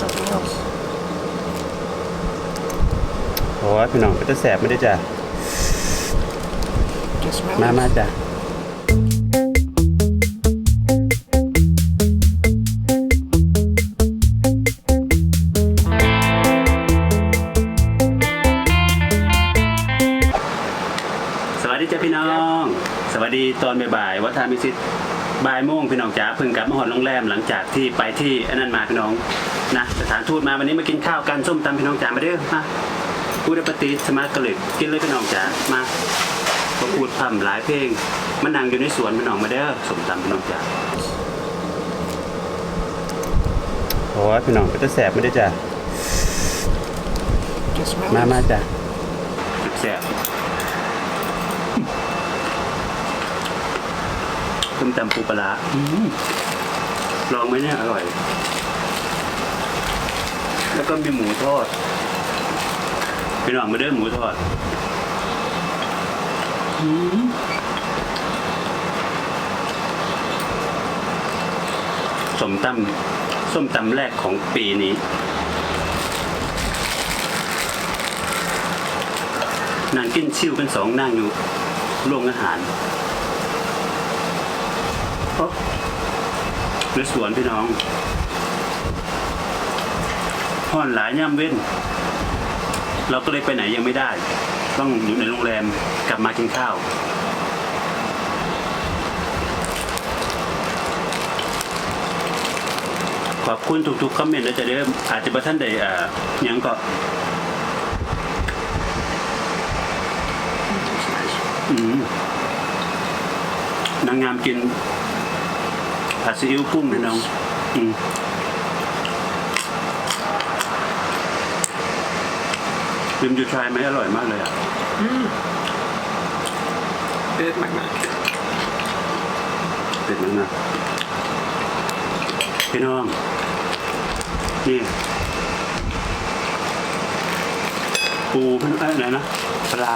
something else. โอ้ยพี่น้องก็จะแสบไม่ได้จ้ะ Can smell มา it. มาจ้ะ สวัสดีจ้ะพี่น้อง สวัสดีตอนบ่ายๆวัฒนมิสิต บ่ายโมงพี่น้องจ๋าเพิ่งกลับมาหอดโรงแรมหลังจากที่ไปที่อันนั้นมาพี่น้องนะสถานทูตมาวันนี้มากินข้าวกันส้มตำพี่น้องจ๋ามาเด้อมาพูดปฏิสมาร์กระลึกกินเลยพี่น้องจ๋ามาก็พูดพร่ำหลายเพลงมันนั่งอยู่ในสวนพี่น้องมาเด้อส้มตำพี่น้องจ๋าโอ้ยพี่น้องก็จะแสบไม่ได้จ้ะมามาจ้ะแสบ ต้มตำปูปลาร้าอืมลองไหมเนี่ยอร่อย แล้วก็มีหมูทอดพี่น้องมาเด้อหมูทอดอืมสมตำส้มตำแรกของปีนี้ นางกินชิวกันสองนางอยู่โรงอาหาร โอ๊ะหรือสวนพี่น้องห่อนหลายย่ำเว้น เราก็เลยไปไหนยังไม่ได้ ต้องอยู่ในโรงแรมกลับมากินข้าวขอบคุณทุกๆคอมเมนต์นะจะเริ่มอาจจะประท่านใดอ่ายังก็นางงามกิน ผัดซีอิ๊วกุ้งนะน้องอืมลืมจูชายไหมอร่อยมากเลยอะ Bit my man. เป็ดนังนะพี่น้อง นี่ปูเป็นเอ้ยอะไรนะปลาร้า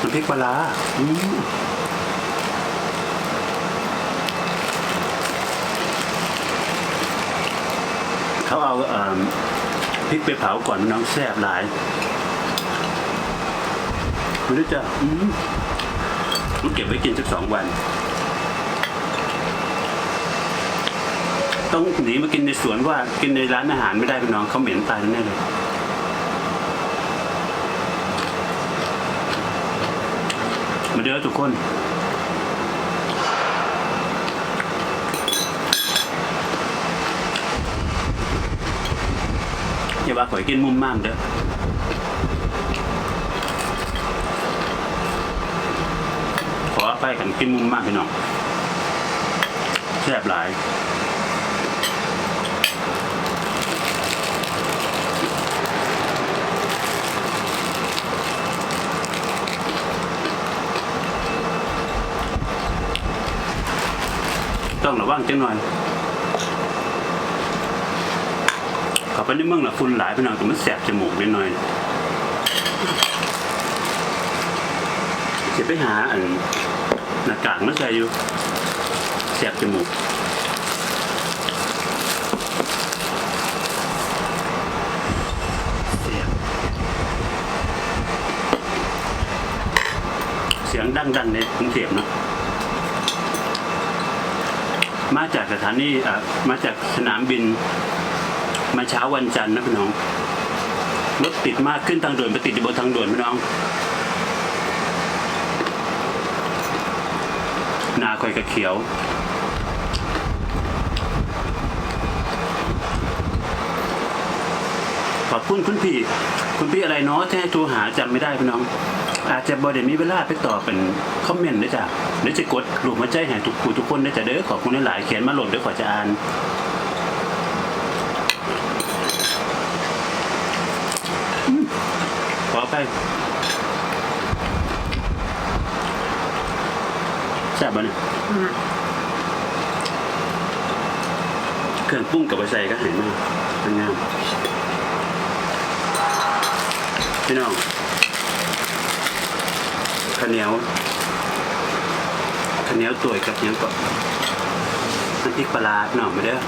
น้ำพริกปลาร้าอืม เขาเอาพริกไปเผาก่อนน้องแซ่บหลายไม่รู้จะอืมต้องเก็บไว้กินสักสองวัน ต้องหนีมากินในสวนว่ากินในร้านอาหารไม่ได้พี่น้องเขาเหม็นตายแน่เลยมาเด้อทุกคน อย่า ว่าข่อยกินมุมม่ามเด้อขอไปกันกินมุมมากพี่น้องแซ่บหลายต้องระวังจังหน่อยเขับ ไปในเมืองละฝุ่นหลายพี่น้องแต่มันแสบจมูกนิดหน่อยจะไปหาอันหน้ากากมาใส่อยู่แสบจมูกเสียงเสียงดังๆในกรุงเทพนะมาจากสถานีอะมาจากสนามบิน มาเช้าวันจันทร์นะพี่น้องรถติดมากขึ้นทางด่วนไปติดอยู่บนทางด่วนพี่น้องนาคอยกระเขียวขอบคุณคุณพี่ คุณพี่อะไรเนาะที่ให้โทรหาจำไม่ได้พี่น้อง อาจจะบอเดมีเวลาไปตอบเป็นคอมเมนต์ด้วยจ้ะเดี๋ยวจะกดรูปมาใจให้ทุกผู้ทุกคนได้จ้ะเด้อขอบคุณหลายๆเขียนมาหลดเดี๋ยวขอจะอ่านอืม ขอไปแซ่บบ่เนี่ยเครื่องปรุงกับไปใส่ก็ห็นมากเป็นงามพี่น้องข้าวเหนียวข้าวเหนียวตัวยกับเหนียวกับน้ำพริกปลาร้าหน่อมาเด้อ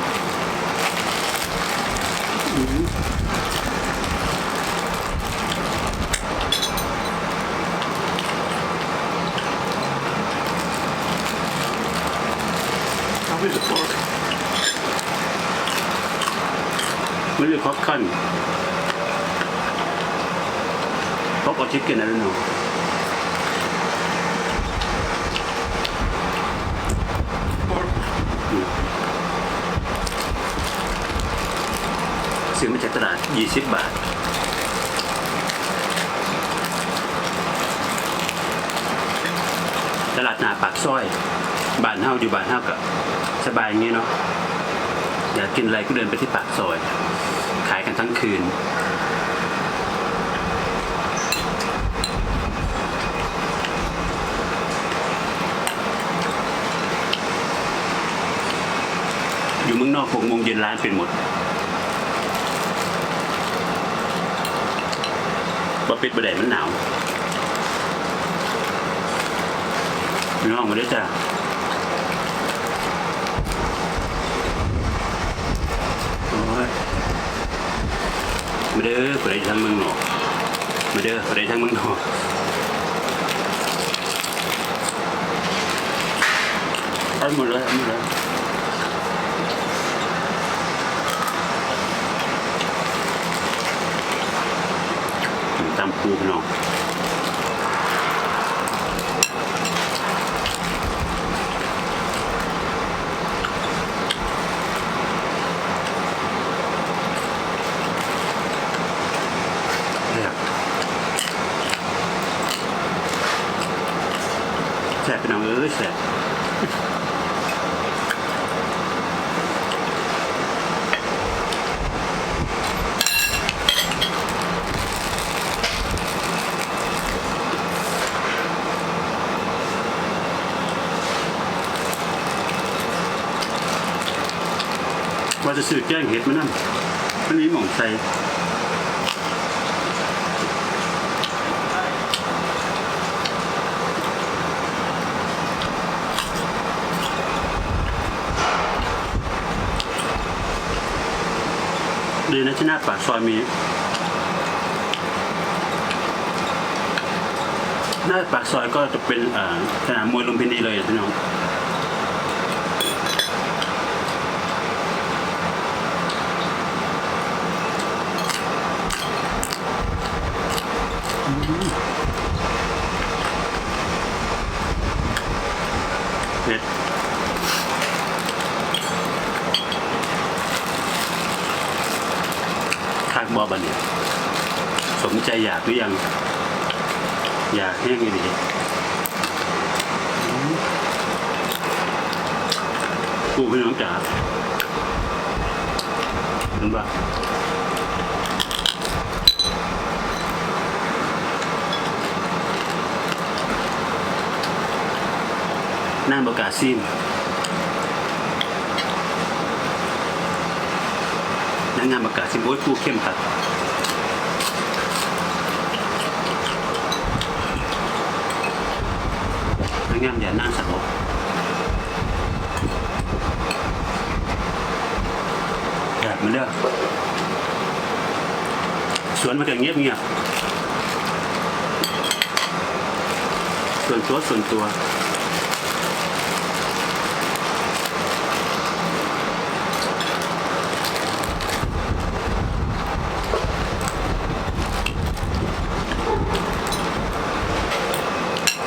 อืม How is it, Mark? ไม่เรียกคอปคันคอปอ อชิคเก้นอะไรเนาะ Mark, ซื้อมาจากตลาด 20 บาท ตลาดนาปากซอย บ้านเฮาอยู่บ้านเฮากับ สบายอย่างนี้เนาะอยากกินอะไรก็เดินไปที่ปากซอย ขายกันทั้งคืน อยู่เมืองนอกหกโมงเย็นร้านเป็นหมดบ่ปิดบ่ได้มันหนาวพี่น้องมาด้จ้าโอ้ย มาเด้อผู้ใดทางเมืองนอกมาเด้อผู้ใดทางเมืองนอกเอาหมดเลยเอาหมดเลยตามปูพี่น้องแซ่บแซ่บพี่น้องเอ้ยแซ่บ ว่าจะซื้อแกงเห็ดมานั่นมันมีหม่องใส่ดีนะที่หน้าปากซอยมี หน้าปากซอยก็จะเป็นสนามมวยลุมพินีเลยพี่น้อง คากบอบันเนี่ยสมใจอยากหรือยัง อยากแห้งอีดีกูพี่น้องจ๋าเห็นปะนั่งบกล้าศซิม งงานบกล้าซิมโอ้ยกูเข้มขัดพนักงานอย่านั่งสักบแบบมันเด้อสวนมันก็เงียบเงียบส่วนตัวส่วนตัว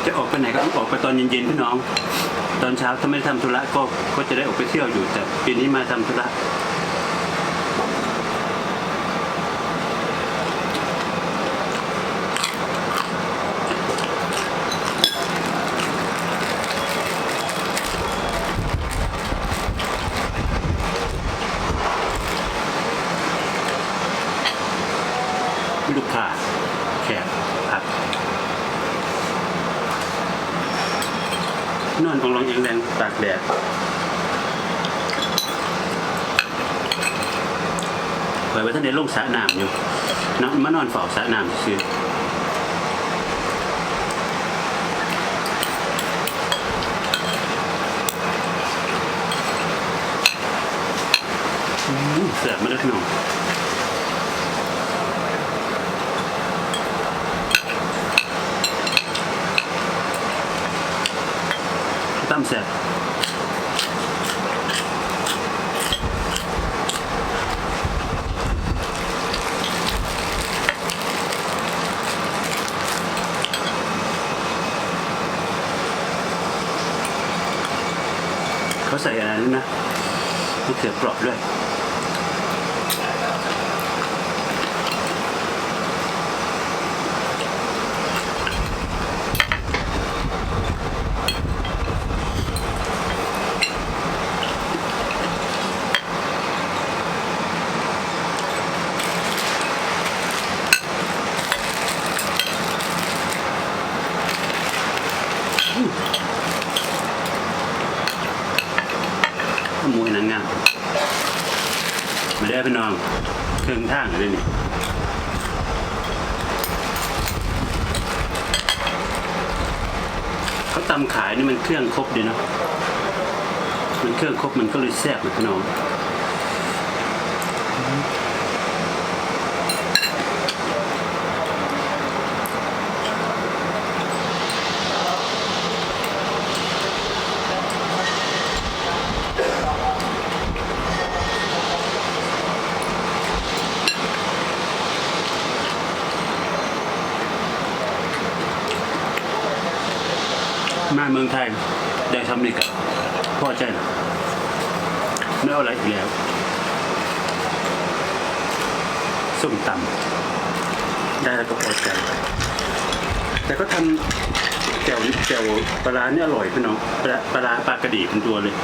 จะออกไปไหนก็ต้ อนเย็นๆพี่น้อง ตอนเช้าถ้าไม่ได้ทำธุระก็ก็จะได้ออกไปเที่ยวอยู่แต่ปีนี้มาทำธุระลูกค้าแขกผัก นอน ของรองเองแรงตากแดดเผยไว้ท่านในลงสระน้ำอยู่นอนมานอนเฝ้าสระน้ำซื้อเสียบมาแล้วพี่น้องแซ่บเขนมะเขือเปราะด้ ขโมยนางงามมาได้พี่น้องเครื่องท่างเลยนี่เขาตำขายนี่มันเครื่องครบดีเนาะมันเครื่องครบมันก็เลยแซ่บนะพี่น้องมาเมืองไทยได้ ทำนี่กับพ่อใจนะไม่เอาอะไรอีกแล้วส้มตำได้แล้วก็พอใจแต่ก็ทำแจ่วแจ่วปลาร้าเนี่ยอร่อยพี่น้องปลาปลาปลากระดีเป็นตัวเลย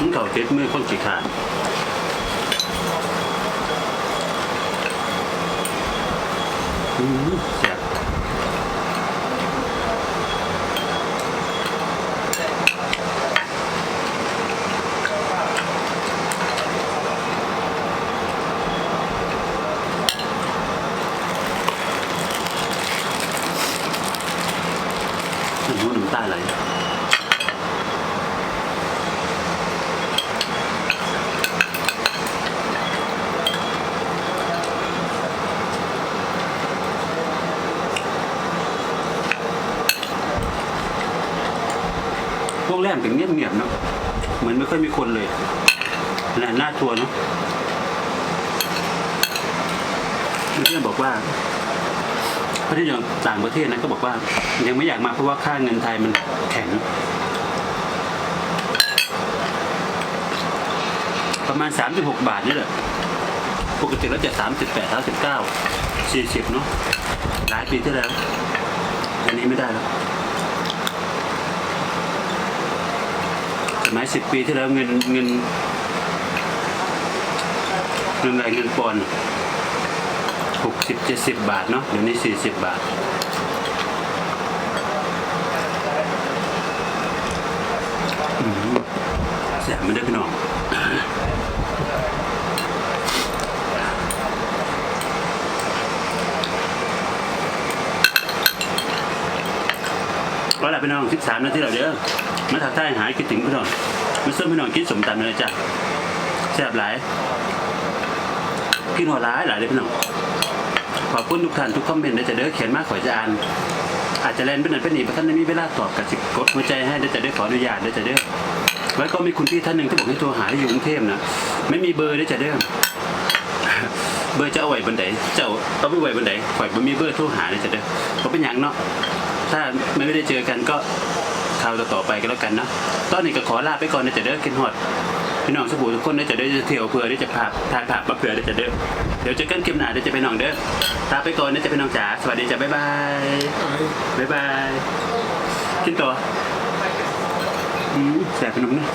มันเก่าเจ็ดมือคนกี่ขาดอืมแซ่บน้ำมูกน้ำตาไหล พวกแรมถึงเงียบเนาะเหมือนไม่ค่อยมีคนเลยแหน่าทัวร์เนาะเพื่อนบอกว่าพระที่อย่างต่างประเทศนะก็บอกว่า ยังไม่อยากมาเพราะว่าค่าเงินไทยมันแข็ง ประมาณ 36 บาทนี่แหละปกติแล้วจะ 38 39 40 เนาะหลายปีที่แล้วอันนี้ไม่ได้แล้ว สมัยสิบปีที่แล้วเงินเงินเงินอะไรเงินปอนหกสิบเจ็ดสิบบาทเนาะเดี๋ยวนี้สี่สิบบาทอืมแสบไม่ได้พี่น้องก็แหละพี่น้องสิบสามนาทีแล้วเด้อ มาทักทายหายคิดถึงพี่น้องมาเสริมพี่น้องกินสมตำเลยจ้ะแซ่บหลายกินหัวร้ายหลายเลยพี่น้องขอบคุณทุกท่านทุกคอมเมนต์นะจะเด้อเขียนมากขอจะอ่านอาจจะแลนเป็นนั่นเป็นนี่เพราะท่านไม่มีเวลาตอบกับสิกดหัวใจให้เดี๋ยวจะได้ขออนุญาตเดี๋ยวจะเด้อแล้วก็มีคุณพี่ท่านหนึ่งที่บอกให้โทรหาที่อยู่กรุงเทพนะไม่มีเบอร์เดี๋ยวจะเด้เบอร์จะเอาไว้บนไหนเจ้าเอาไปไว้บนไหนข่อยบ่มีเบอร์โทรหาเดี๋ยวจะเด้เพราะเป็นอย่างเนาะถ้าไม่ได้เจอกันก็าวต่อไปก็แล้วกันนะตอนนี้ก็ขอลาไปก่อนนะจะเด้อกินฮอดพี่น้องสบู่ทุกคนนะจะได้เที่ยวเผื่อได้จะพาทานผักมาเผื่อได้จะเด้อเดี๋ยวเจอกันคลิปหน้าเดี๋ยวจะไปน้องเด้อลาไปก่อนนะจะไปน้องจ๋าสวัสดีจ้ะบ๊ายบายบ๊ายบายกินตัวอืมแสบขนมนะ